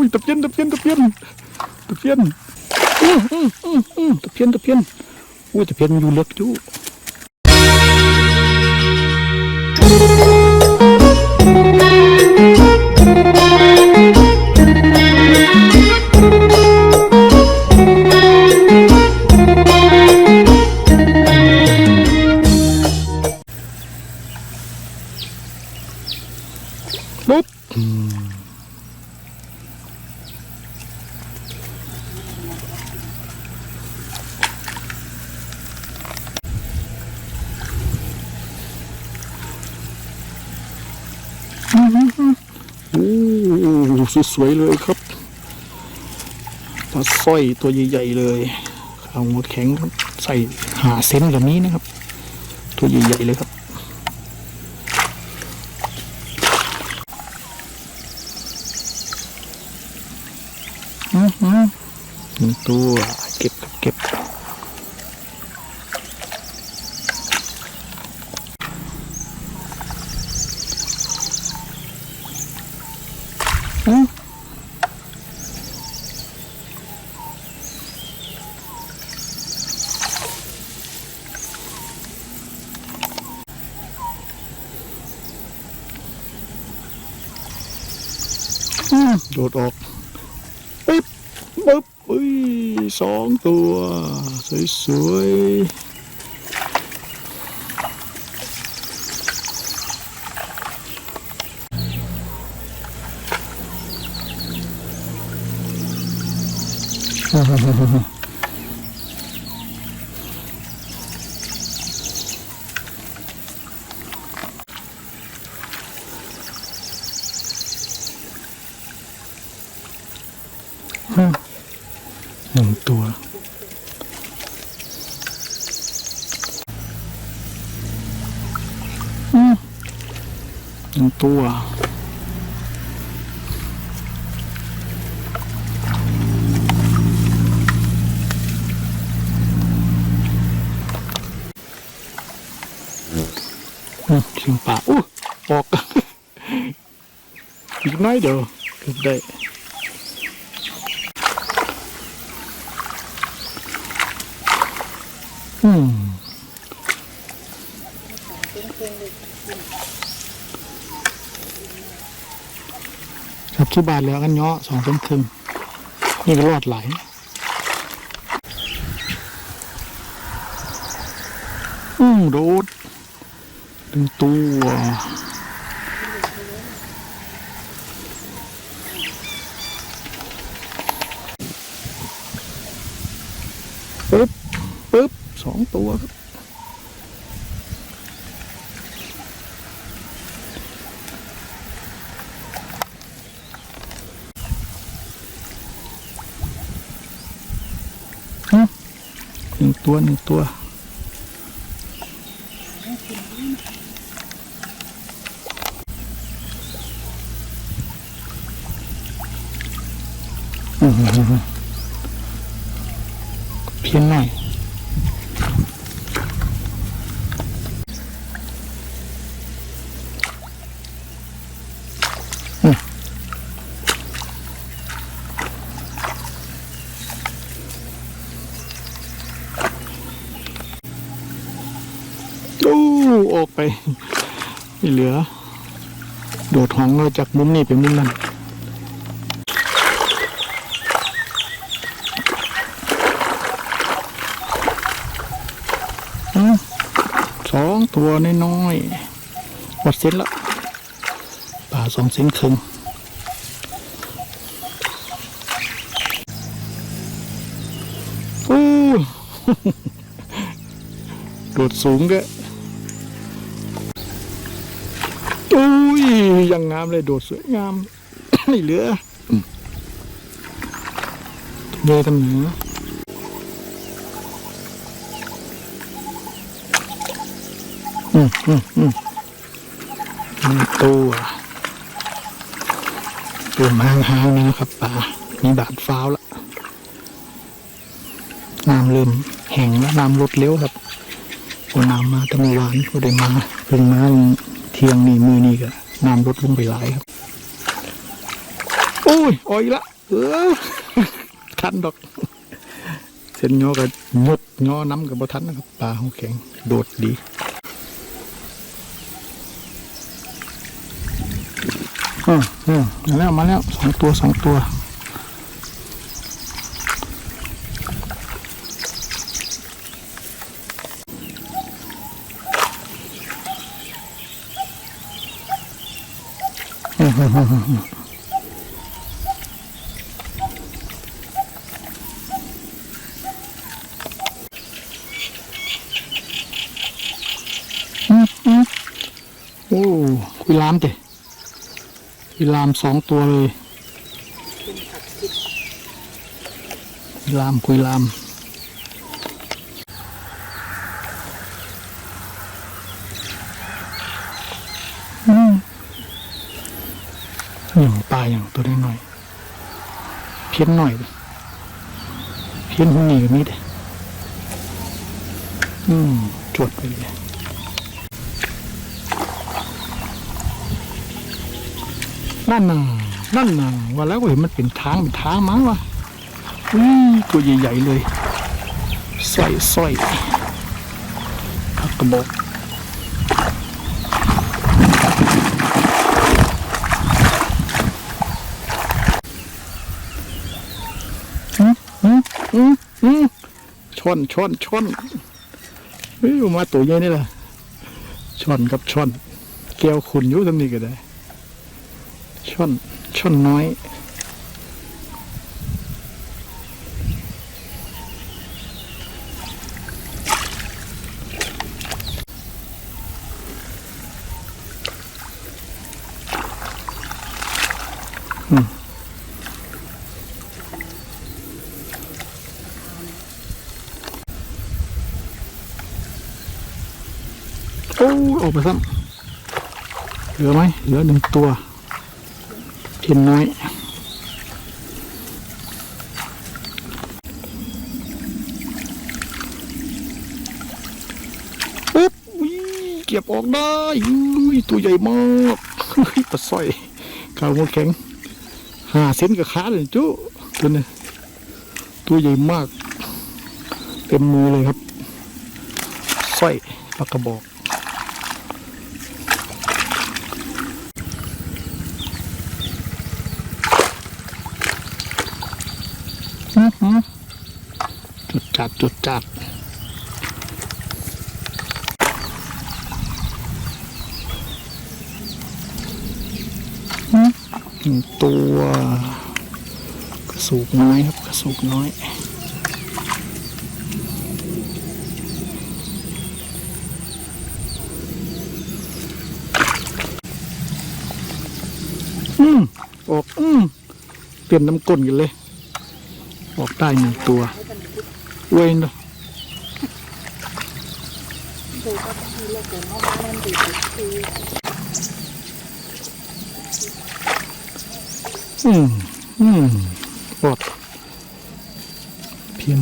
อุ้ยตะเพียนตะเพียนตะเพียนตะเพียนตะเพียนตะเพียนอุ้ยตะเพียนมันอยู่เล็กจู้ โอ้สวยๆเลยครับปลาสร้อยตัวใหญ่ๆเลยขาวหัวแข็งครับ ใส่หาเซนแบบนี้นะครับ ตัวใหญ่ๆเลยครับอือหือหนึ่งตัวเก็บครับเก็บอืออืม โดดออกปึ๊บปึ๊บอุ้ยสองตัว สวยๆ หนึ่งตัวอืมเสียงป่าอู้ออก อีกน้อยเดียวเก็บได้ อืม ครับที่บาทแล้วกันเนาะสองส้นครึ่งนี่ก็รอดไหลอืมโดดดึงตัวปึ๊บปึ๊บสองตัวครับฮะหนึ่ง ตัวหนึ่งตัว เพี้ยนหน่อย โอ้ออกไป ไม่เหลือ โดดหองเราจากมุมนี้ไปมุมนั้นอืมสองตัวน้อยๆวัดเส้นละป่าสองเส้นครึ่งโอ้โดดสูงด้วย ยยังงามเลยโดดสวยงาม ไม่เหลือเลยทำหนืออืมอืมอืมตัวตัวมาหางๆนะครับป่ามีบาดฟ้าวล้วน้ำเริ่มแห้งแล้วน้ำลดเร็วครับพอน้ำมาตั้งวานก็ได้มาเพิ่งมาเที่ยงนี่มือนี่ก็ น้ำลดลงไปหลายครับ โอ้ยอ้ยโอ้ยละ เออทันดอก เส้นงอกับงดงอน้ำกับบ่ทันนะครับปลาหัวแข็งโดดดีอืมอืมมาแล้วมาแล้วสองตัวสองตัว อืมอืม โอ้คุยลามเตะคุยลามสองตัวเลยคุยลามคุยลามอืมอย่างปลาอย่างตัวน้อย ๆเพี้ยนหน่อยเพี้ยนหุ่นหนีกับนี้เด้อืมจวดไปเลยนั่นน่ะนั่นน่ะว่าแล้วก็เห็นมันเป็นทางเป็นทางมั้งวะอุ้ยตัวใหญ่ๆเลยสอยสอยกระบอก อืมอืมช่อนช่อนช่อนเฮ้ยมาตัวใหญ่นี่แหละช่อนกับช่อนแก้วขุนอยู่ตรงนี้ก็ได้ช่อนช่อนน้อย โอ้ออกไปซ้ำเหลือไหมเหลือหนึ่งตัวเทียนน้อยปุ๊บอุ้ยเก็บออกได้อุ้ยตัวใหญ่มากปลาสร้อยขาวหัวแข็งห้าเซนกับขาเลยจุตัวนี้ตัวใหญ่มาก เต็มมือเลยครับสร้อยปลากระบอก อื้อหือ จุดจัดจุดจัดอื้อหนึ่งตัวกระสูกน้อยครับกระสูกน้อยอืมออกอืมเตรียมน้ำก้นกันเลย ได้หนึ่งตัว เว้นเนอะอืม อืมอดเพียง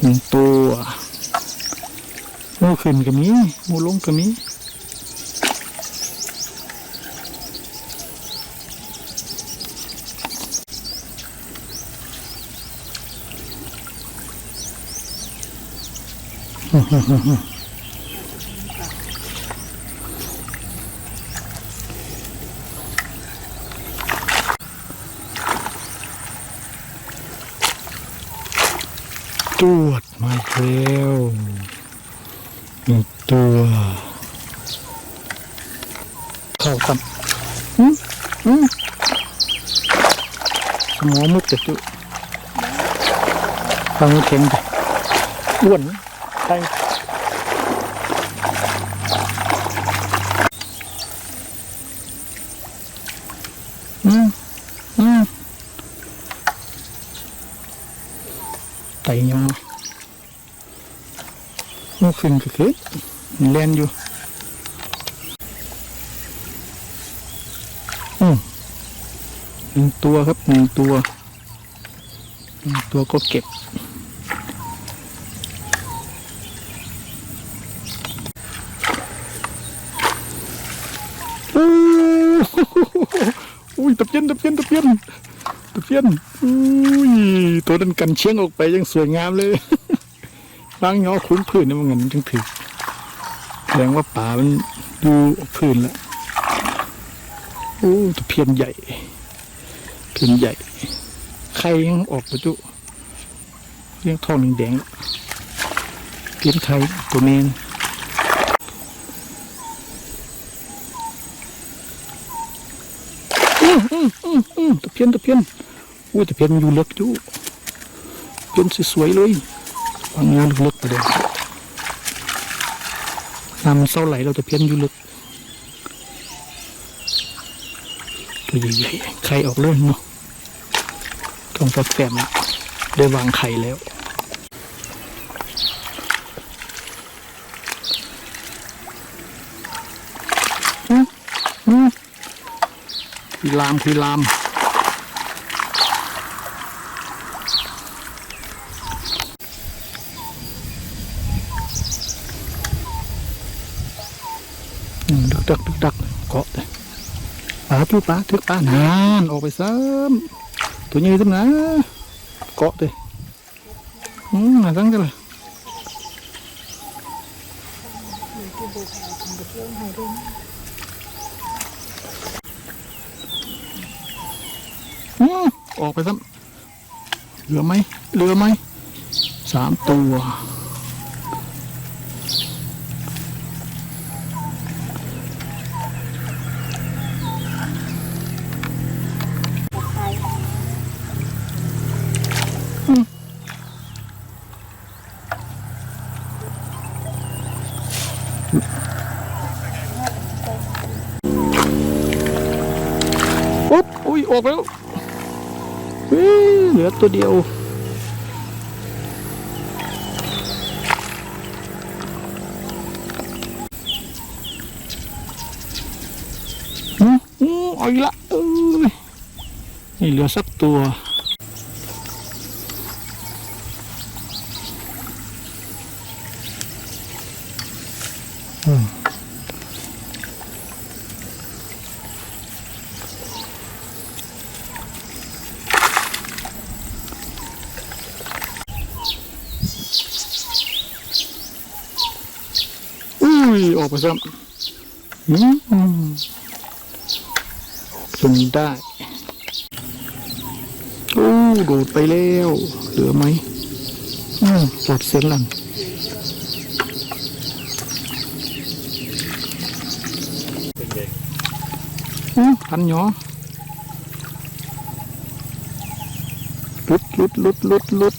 หนึ่งตัวหมู ขึ้นก็มีหมูลงก็มีตรวจมาแล้ว หนึ่งตัว เข้ากันอืมอืมสมองมุดจะจุฟางเข็มไปอ้วนนะใช่ ขึ้นก็ขึ้เล่นอยู่ อืมหนึ่งตัวครับหนึ่งตัวหนึ่งตัวก็เก็บ โอ้โหตับเย็นตับเย็นตับเย็นตับเย็นอุ้ยตัวนั้นกันเชียงออกไปยังสวยงามเลย ล้งยอคุ้นพื้นนี่มันเงินจึงถือแสดงว่าป่ามันอยู่พื้นแล้วโอ้ตะเพียนใหญ่ เพียนใหญ่ไข่ยังออกประจุเลี้ยงทองแดงเพียนไข่ตัวเมนอืมอืมอืมอืมตะเพียนตะเพียนโอ้ยตะเพียนมันอยู่เล็กอยู่เพียนสวยๆเลย วางงานเล็กๆไปเลยน้ำมันเศร้าไหลเราตะเพียนอยู่เล็กตัวใหญ่ๆไข่ออกเลยเนาะต้องแฝงๆละได้วางไข่แล้วอืมอืมคุยลามคุยลาม ดึกดักดึกดักเกาะเลยปลาตู้ปลาทึกปลานานออกไปซ้ำตัวใหญ่ตั้งนะเกาะเลยอืมมาตั้งกันเลยอืมออกไปซ้ำเหลือไหมเหลือไหมสามตัว ปุ๊บอุ้ยออกแล้วเฮ้ยเหลือตัวเดียว อืมอืมเอาอีกละเอ้ยนี่เหลือสักตัว ยออกไปซ้ำอืมจนได้โอ้โดดไปแล้ว เหลือไหมอืมปลดเส้นหลังอืมพันหยอลุดลุดลุดลุดลุด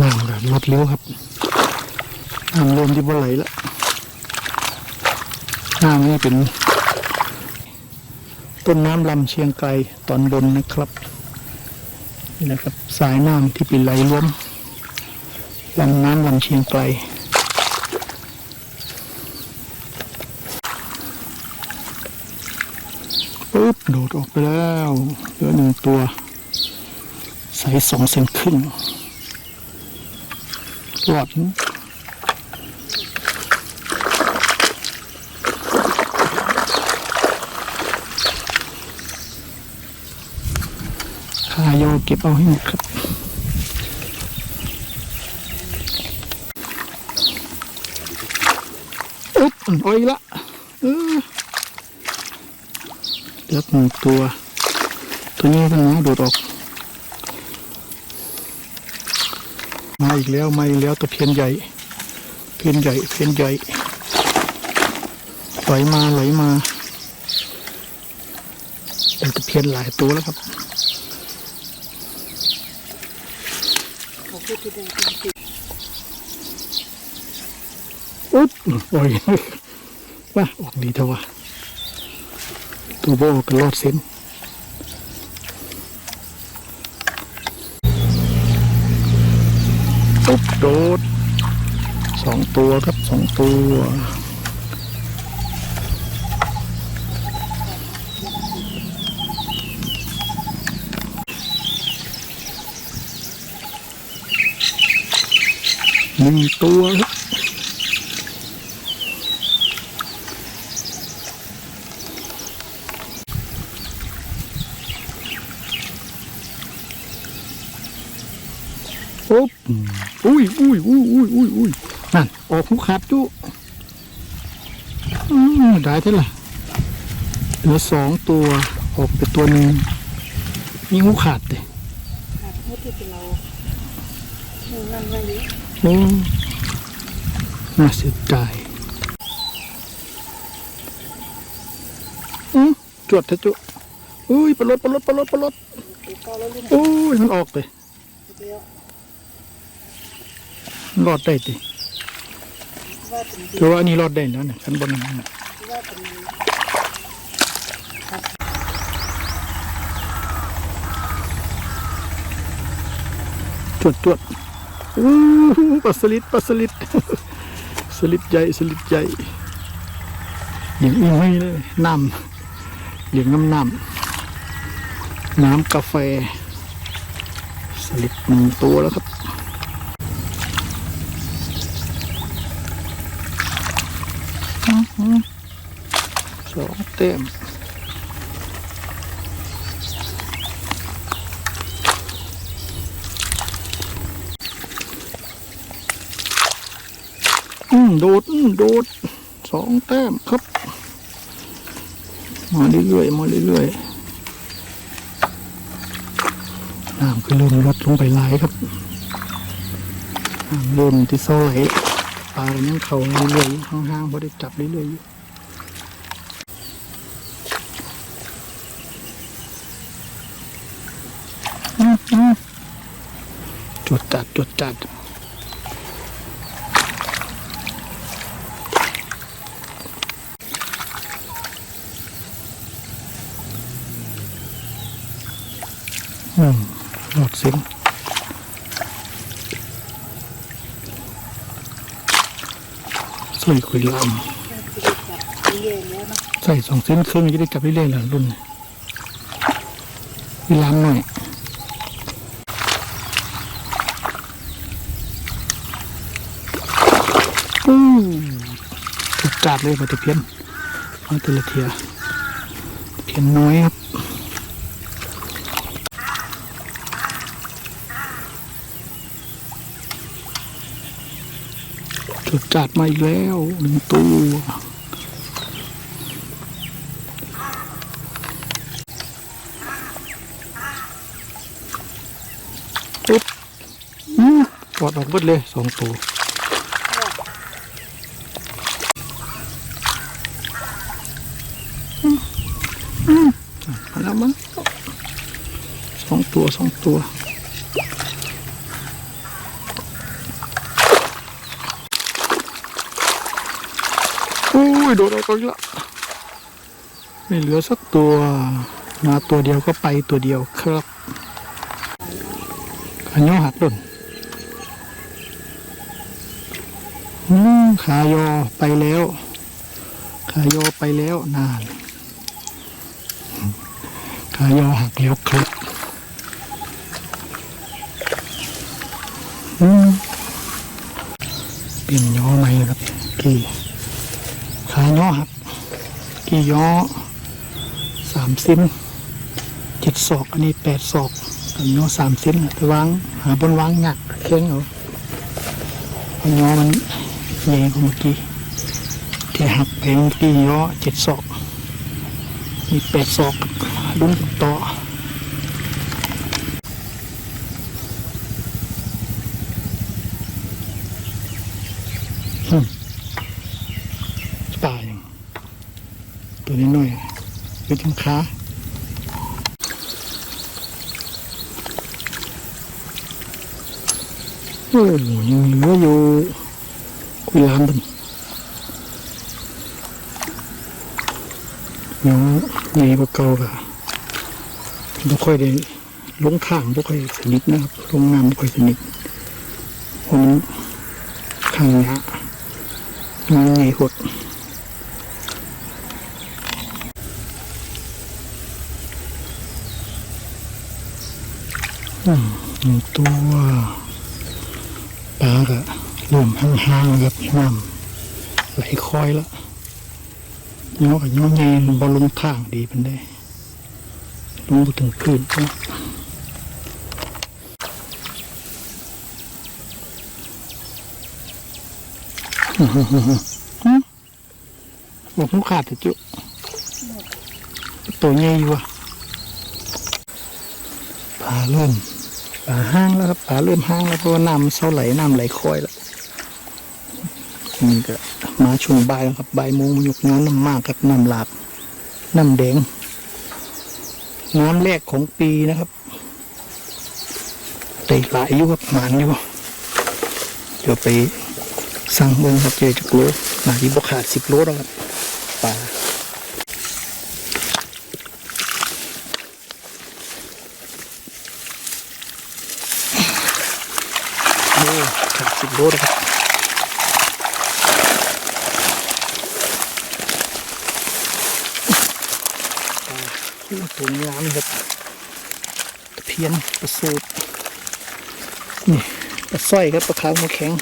น้ำแบบลดเร็วครับน้ำเริ่มที่บ่ไหลแล้วน้ำนี่เป็น ต้นน้ำลำเชียงไกลตอนบนนะครับนี่นะครับสายน้ำที่เป็นไหลรวมลำน้ำลำเชียงไกลปุ๊บโดดออกไปแล้วเหลือหนึ่งตัว ใส่สองเซนครึ่ง หลอดขายเก็บเอาให้หมดครับอุ๊บอ่อยละเออเดี๋ยวหนึ่งตัว ตัวนี้ทั้งนั้โดดออก มาอีกแล้วมาอีกแล้วตะเพียนใหญ่ เพียนใหญ่เพียนใหญ่ไหลมาไหลมาแต่ตะเพียนหลายตัวแล้วครับอุ๊บโอ้ยว่าออกดีเถอะวะตัวโบกันรอดเส้นุบโดดสองตัวครับสองตัวหนึ่งตัวครับ นั่นออกหูขาดจุได้เท่าไหร่เหลือสองตัวออกไปตัวหนึ่งมีหูขาดเลยขาดให้ที่เป็นเราหนึ่งนั่นไว้ดิโอ้น่าเสียดายอืมจวดเถอะจุอุ้ยปลดปลดปลดปลดโอ้ยมันออกเลยเดียวรอดได้ติ ว่าเป็นดีถือว่าอันนี้รอดได้แล้วเนี่ยชั้นบนนั้นน่ะว่าเป็นจวดจวดอู้หูปลาสลิดปลาสลิด สลิดใหญ่สลิดใหญ่เลี้ยงอีกไม่เลยน้ำเลี้ยงน้ำน้ำน้ำกาแฟ สลิดหนึ่งตัวแล้วครับ อื้อหือ สองเต็มอืมโดดอืมโดดสองแต้มครับ มาเรื่อยๆมาเรื่อยๆน้ำก็เริ่มลดลงไปหลครับน้ำเริ่มที่โซ่ไหล ลาก็ยังเขาเรื่อยๆห่างๆพอได้จับเรื่อยๆอยู่อืมอืมจดจัดจดจัดอืมหลอดเสียง ใส่คุยลชีวิตแบบเย็นแล้วนะำใส่สองเส้นเครื่องจะได้จับเรื่อยๆหละรุ่นคุยลำหน่อยอู้ถูกจัดเลยปฏิเพียนเอาแต่ละเทียเพียนน้อยครับ จัดมาอีกแล้วหนึ่งตัวปุ๊บอืมกอดออกเบิดเลยสองตัวอืมอืมมาแล้วมั้งสองตัวสองตัว ยโดนเอาอีกละไม่เหลือสักตัวมาตัวเดียวก็ไปตัวเดียวครับขายอหักหล่นขายอไปแล้ว ขายอไปแล้วนานขายอหักแล้วครับเปลี่ยนยอใหม่ครับกี่าย่อหักกี่ย่อสามเซนเจ็ดศอก อันนี้แปดศอกอันย่อสามเซนไปวางหาบนวางหยักเค้งเอาอันย่อมันใหญ่กว่าเมื่อกี้ที่หักไปเมื่อกี้ย่อเจ็ดศอก มีแปดศอกดุนกันต่อม ตายอย่างตัวนี้น้อยๆเป็ นทั้งขาโอ้ยยังเหลืออยู่คุยลามดันยังใหญ่กว่าเก่าค่ะไม่ค่อยได้ลงข้างไม่ค่อยสนิทนะครับลงน้ำไม่ค่อยสนิทเพราะมันข้างนี้ยมันใหญ่หด หนึ่งตัวปลากะเริ่มห่างๆแล้วครับน้ำไหลคอยแล้วย้อกับย้อไงมันบอลลงข้างดีเป็นได้ลงไปถึงพื้นก็บอกมันขาดแต่จุตัวใหญ่อยู่ว่ะ เริ่มปลาห้างแล้วครับปลาเริ่มห้างแล้วเพราะว่าน้ำเศร้าไหลน้ำไหลคอยแล้วนี่ก็มาช่วงบ่ายแล้วครับบ่ายโมงมันยกน้ำน้ำมากครับน้ำหลากน้ำแดงน้ำแรกของปีนะครับเตะหลายอยู่ครับหมานอยู่เดี๋ยวไปสั่งเบิ้งครับเจอจักโลหนาที่บกขาดสิบโลแล้วครับปลาโอ้ขาด สิบโลแล้วครับตัวงามครับตะเพียนประสูตรนี่ปลาสร้อยครับปลาขาวหัวแข็ง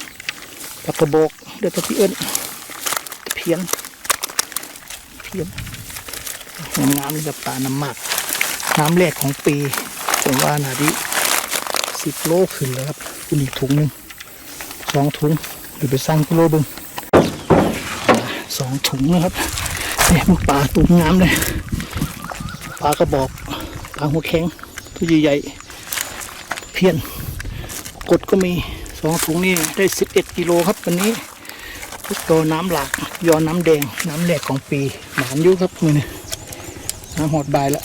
ปลากระบอกเดือดตะพี่เอิญตะเพียนเพียนงามๆนี่กับปลาน้ำหมักน้ำแรกของปีผมว่านาดิสิบโลขึ้นแล้วครับคุณอีกถุงหนึ่ง สองถุงเดี๋ยวไปสั่งกิโลบึงสองถุงนะครับเนี่ยมันปลาตัวงามเลยปลากระบอกปลาหัวแข็งตัวใหญ่ๆเพี้ยนกดก็มีสองถุงนี่ได้สิบเอ็ดกิโลครับวันนี้ทุกตัวน้ำหลากย้อนน้ำแดงน้ำแหลกของปีหมานยุครับมือนี่น้ำหอดบายล้ว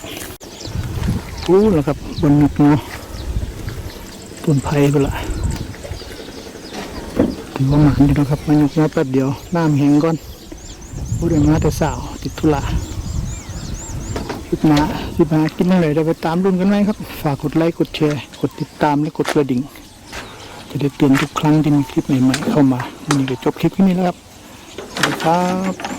รู้แล้วครับบนหนุกเนาะต้นไผ่ไปละ ถือว่าหมานอยู่นะครับมันยุกเนาะแป๊บเดียวน้ำแห้งก่อนผู้เดินมาแต่สาวติดธุระคลิปหนาคลิปหนากินอะไรเดี๋ยวไปตามรุ่นกันไหมครับ ฝากกดไลค์กดแชร์กดติดตามและกดกระดิ่ง จะได้เตือนทุกครั้งที่มีคลิปใหม่ๆเข้ามาวันนี้ก็จบคลิปที่นี้แล้วครับสวัสดีครับ